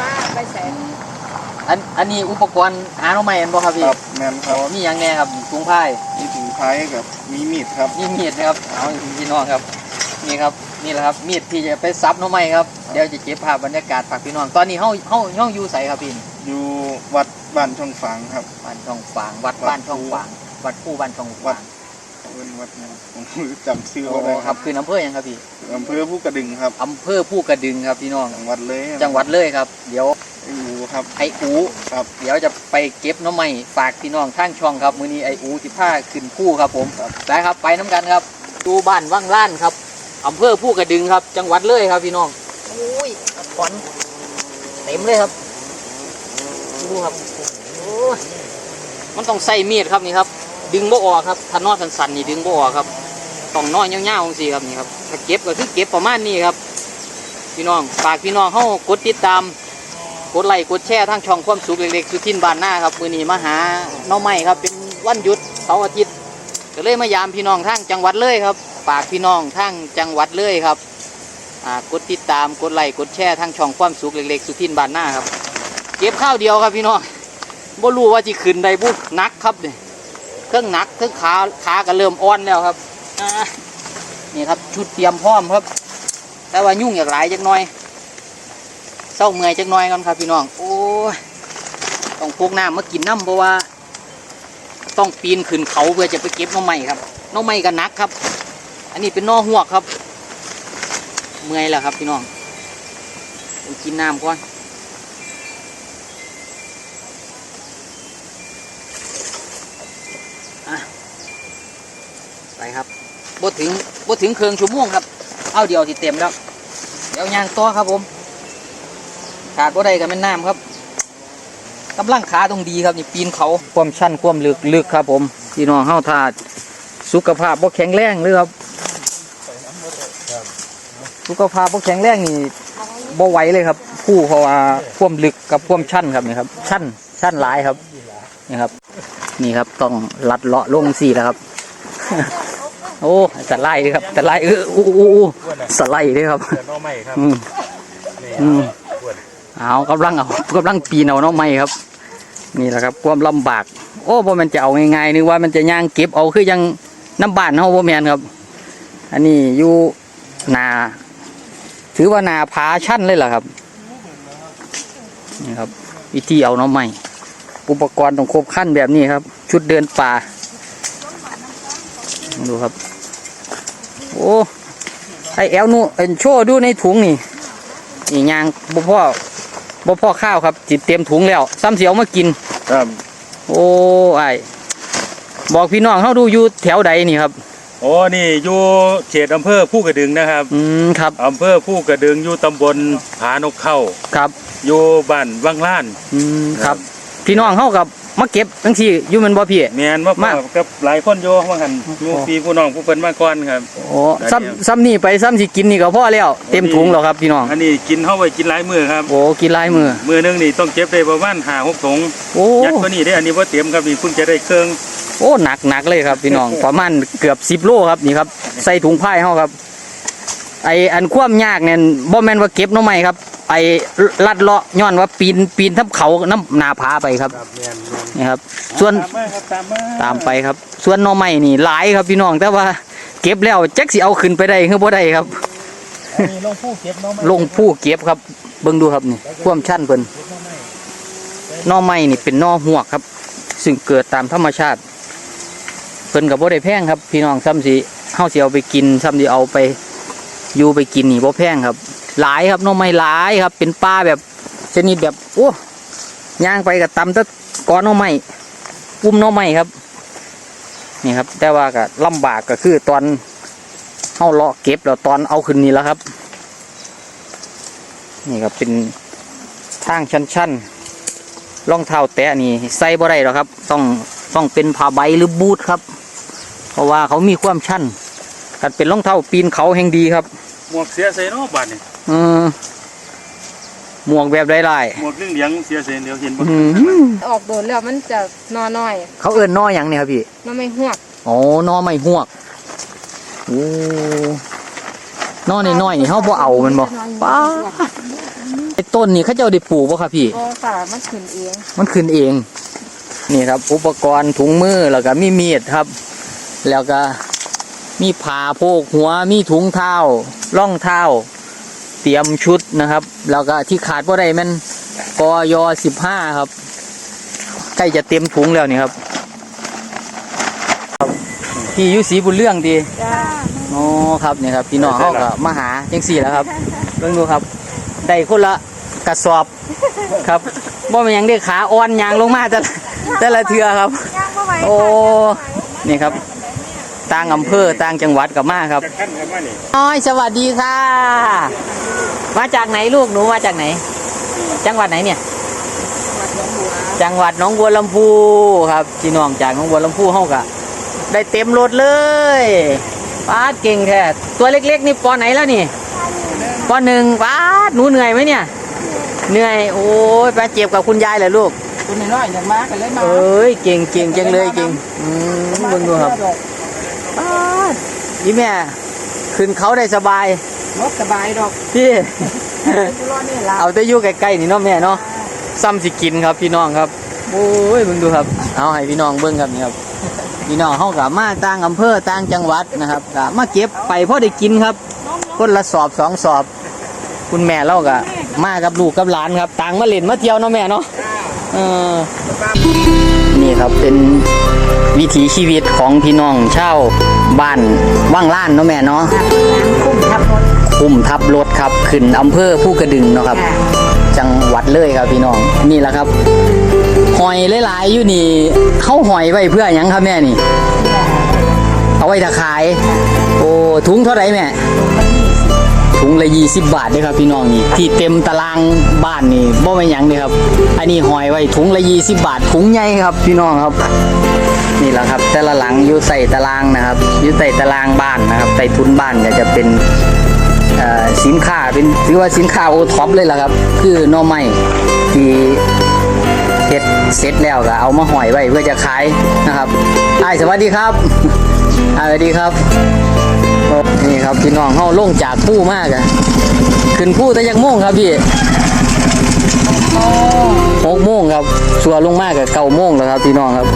มาไปแสนอันอันนี้อุปกรณ์หาหน่อไม้อันบ่ครับพี่ครับแมนคอ๋รัอบมีหยังแน่ครับถุงผ้ายมีถุงท้ายกับมีมีดครับ มีมีดนะครับเอาพี่น้องครับนี่ครับนี่แหละครับมีดที่จะไปซับหน่อไม้ครับเดี๋ยวจะเก็บภาพบรรยากาศฝากพี่น้องตอนนี้เฮาเฮาเฮาอยู่ไสครับพี่นี่อยู่วัดบ้านช่องฝางครับ บ้านช่องฝาง วัดวัดบ้านช่องฝาง วัดผู้บ้านช่องวัฝาดง เป็นวัดนะผมจำชื่อโอ้ว่าได้คครัรับบคืออำเภอหยังครับพี่อำเภอผู้กระดึงครับอำเภอผู้กระดึงครับพี่น้อง จังหวัดเลยจังหวัดเลยครับ เดี๋ยวไอ้อูครับไออู ครับเดี๋ยวจะไปเก็บหน้ำไม้ฝากพี่น้องข้างช่องครับ มื้อนี้ไออูสิผ้าขึ้นผู้ครับผมไปครับไปน้ำกันครับดูบ้านว่างล้านครับอำเภอผู้กระดึงครับ จังหวัดเลยครับพี่น้องอุ้ยขอนเต็มเลยครับดูครับโอ้ยมันต้องใส่มีดครับนี่ครับ ดึงบ่ออกครับถ้านอสันๆนี่ดึงบ่ออกครับต้องนอยาวๆจังซี่ครับนี่ครับถ้าเก็บก็คือเก็บประมาณนี้ครับ พี่น้องฝากพี่น้องเฮากดติดตาม กดไลค์กดแชร์ทางช่องความสุขเล็กๆสุทินบานหน้าครับมือนี้มาหาน้องใหม่ครับ เป็นวันหยุดเสาร์อาทิตย์ก็เลยมายามพี่น้องทางจังหวัดเลยครับฝากพี่น้องทางจังหวัดเลยครับกดติดตามกดไลค์กดแชร์ทางช่องความสุขเล็กๆสุทินบานหน้าครับ เก็บข้าวเดียวครับพี่น้องบ่รู้ว่าจะขึ้นได้บุหนักครับเนี่ย เครื่องหนักเครื่องขาขาก็เริ่มอ่อนแล้วครับนี่ครับชุดเตรียมพร้อมครับ แต่ว่ายุ่งอย่างหลายจักหน่อยเศร้าเมื่อยจักหน่อยก่อนครับพี่น้องโอ้ต้องพกน้ำมากินน้ำเพราะว่า ต้องปีนขึ้นเขาเพื่อจะไปเก็บน้องไม้ครับน้องไม้ก็นักครับ อันนี้เป็นหนอหัวครับ เมื่อยแล้วครับพี่น้องกินน้ำก่อน ไปครับบ่ถึงบ่ถึงเครื่องชั่วโมงครับ เอาเดียวที่เต็มแล้วเดี๋ยวยางต่อครับผม ขาดบ่ได้กับแม่น้ำครับกำลังขาตรงดีครับนี่ปีนเขาความชันความลึกลึกครับ ผมพี่น้องเฮาถ้าสุขภาพบ่แข็งแรงเลยครับ สุขภาพบ่แข็งแรงนี่บ่ไหวเลยครับ ผู้เพราะว่าความลึกกับความชันครับนี่ครับ ชันชันหลายครับนี่ครับ นี่ครับต้องลัดเลาะลงสี่แล้วครับ โอ้สไลด์ครับสไลด์เอออู้อู้อู้สไลด์เลยครับเกิดน้องใหม่ครับอืมนี่อืมปวดเอากำลังเอากำลังปีนเอาเนาะไม่ครับ นี่แหละครับความลำบาก โอ้บ่แมันจะเอาง่ายๆนึกว่ามันจะย่างเก็บเอาคือยังน้ำบ้านเฮาบ่แม่นครับ อันนี้อยู่นาถือว่านาผาชั้นเลยล่ะครับนี่ครับวิธีเอาเนาะไม่อุปกรณ์ต้องครบครันแบบนี้ครับ ชุดเดินป่าดูครับ โอ้ไอแอลนูเอ็นโชว์ดูในถุงนี่นี่ยางบ่พ่อบ่พ่อข้าวครับจิตเต็มถุงแล้วซ้ำเสียวมากิน ครับ โอ้ไอายบอกพี่น้องเขาดูอยู่แถวใดนี่ครับโอ้นี่อยู่เขตอำเภอผู้กระดึงนะครับ อืมครับอำเภอผู้กระดึงอยู่ตำบลผานกเข้าครับ อยู่บ้านวังล้าน อืมครับ พี่น้องเขากับ มาเก็บทั้งที่อยู่แมันบ่พี่ แมนมามาพบกับหลายคนโยว่าหันหมู่พี่ผู้น้องผู้เพิ่นมาก่อนครับ โอ้ซ้ำซ้ำนี่ไปซ้ำสิกินนี่ก็พอแล้ว เต็มถุงแล้วครับพี่น้อง อันนี้กินเข้าไปกินหลายมือครับโอ้กินหลายมือ มือหนึงนี่ต้องเก็บได้ประมาณห้าหกถุงโอ้ ยัดตัวนี้ได้อันนี้ว่าเตรียมครับนี่เพิ่งจะได้เครื่อง โอ้หนักหนักเลยครับพี่น้อง ประมาณเกือบสิบโลครับนี่ครับ ใส่ถุงผ้าเขาครับ ไออันความยากเนี่ยบ่แม่นว่าเก็บหน้อไม้ครับไอลัดเลาะย้อนว่าปีนปีนทับเขาน้ำหนาผาไปครับครับแมนนี่ครับ ส่วนตามมาครับตามมาตามไปครับ ส่วนหน่อไม้นี่หลายครับพี่น้องแต่ว่าเก็บแล้วแจ็คสิเอาขึ้นไปได้คือบ่ได้ครับอันนี้ลงผู้เก็บน้องใหม่ลงผู้เก็บครับ เบิ่งดูครับนี่ความชันเพิ่นหน่อไม้นี่เป็นหน่อหวกครับ ซึ่งเกิดตามธรรมชาติเพิ่นกับบ่ได้แพงครับ พี่น้องซ้ำสิเฮาสิเอาไปกินซ้ำสิเอาไป อยู่ไปกินนี่บ่แพงครับ หลายครับน่อไม้หลายครับ เป็นป่าแบบชนิดแบบโอ้ย่างไปกับตำตะกอนน่อไม้ปุ่มน่อไม้ครับ นี่ครับ แต่ว่าก็ลำบากก็คือตอนเฮาเลาะเก็บแล้วตอนเอาขึ้นนี่แล้วครับ นี่ครับเป็นทางชันๆรองเท้าแตะนี่ใส่บ่ได้หรอกครับ ต้องต้องเป็นผ้าใบหรือบูทครับ เพราะว่าเขามีความชัน ถ้าเป็นรองเท้าปีนเขาแห่งดีครับ หมวกเสียเซนอบาดนี่อืมหมวกแบบได้ลายหมวกเหลืองๆเสียเซนเดี๋ยวเห็นบ่ๆอืมออกโดนแล้วมันจะนอน้อยเขาเอิ้นนออย่างเนี่ยครับพี่นอไม่หวกอ๋อนอไม่หวกโอ้นอน้อยๆนี่เขาบ่เอามันบ่ป้าไอ้ต้นนี่เขาเจ้าได้ปลูกป่ะครับพี่โอ้ค่ะมันขึ้นเอง มันขึ้นเอง นี่ครับ อุปกรณ์ถุงมือแล้วก็มีมีดครับ แล้วก็ มีผ่าโพกหัวมีถุงเท้าร่องเท้า เตรียมชุดนะครับ แล้วก็ที่ขาดว่าได้มันกยสิบห้าครับ ใกล้จะเต็มถุงแล้วนี่ครับพี่อยุสีบุญเรื่องดีจ้าอ๋อครับนี่ครับพี่น้องเขาก็มาหาจังสี่แล้วครับเบิ่งดูครับได้คนละกระสอบครับว่ามันยังได้ขาอ่อนยางลงมาแต่ละแต่ละเทือครับย่างมาไว้โอ้นี่ครับ ต่างอำเภอต่างจังหวัดกับมาครับจะขั้นกันมานี่น้อยสวัสดีค่ะ มาจากไหนลูกหนูมาจากไหน จังหวัดไหนเนี่ย จังหวัดหนองบัวลำพูครับพี่น้องจากหนองบัวลำพูเฮากะได้เต็มรถเลยป้าดเก่งแท้ตัวเล็กๆนี่ปอไหนแล้วนี่ปอหนึ่งป้าดหนูเหนื่อยไหมเนี่ย เหนื่อยโอ้ยไปเจ็บกับคุณยายเหรอลูกคุณน้อยอยากมากันเลยมาเอ้ยเก่งเก่งจังเลยเก่งอืมเบิ่งดูครับป้าด นี่แม่ ขึ้นเขาได้สบายรถสบายดอกพี่อยู่รอนี่ล่ะเอาแต่อยู่ใกล้ๆนี่เนาะแม่เนาะซ้ำสิกินครับพี่น้องครับ โอ้ยเบิ่งดูครับ เอาให้พี่น้องเบิ่งครับนี่ครับพี่น้องเฮากับมาต่างอำเภอต่างจังหวัดนะครับก็มาเก็บไปพอได้กินครับคนละสอบสองสอบ คุณแม่เราก็มากับลูกกับหลานครับ ต่างมาเล่นมาเที่ยวเนาะแม่เนาะเออนี่ ครับ เป็นวิถีชีวิตของพี่น้องชาวบ้านว่างล้านเนาะแม่เนาะคุ้มทับหมดคุ้มทับรถครับขึ้นอำเภอผู้กระดึงเนาะครับ จังหวัดเลยครับพี่น้องนี่แหละครับ หอยหลายๆอยู่นี่เขาหอยไว้เพื่อหยังครับแม่นี่ เอาไว้ถ้าขาย โอ้ถุงเท่าไหร่แม่ถุง ละยี่สิบบาทเด้อครับพี่น้องนี่ที่เต็มตารางบ้านนี่บ่เป็นหยังเลยครับ อันนี้หอยไว้ถุงละยี่สิบบาทถุงใหญ่ครับพี่น้องครับ นี่แหละครับ แต่ละหลังอยู่ใส่ตารางนะครับอยู่ใส่ตารางบ้านนะครับใส่ทุนบ้านก็จะเป็นสินค้าเป็นถือว่าสินค้าโอท็อปเลยล่ะครับ คือน่อไม้ที่เฮ็ดเสร็จแล้วก็เอามาห่อยไว้เพื่อจะขายนะครับอ้สวัสดีครับสวัสดีครับ นี่ครับพี่น้องเฮาลงจากผู้มากอะขึ้นผู้แต่ยังโมงครับพี่หกโมงครับสัวลงมากกับเก้าโมงแล้วครับพี่น้องครับ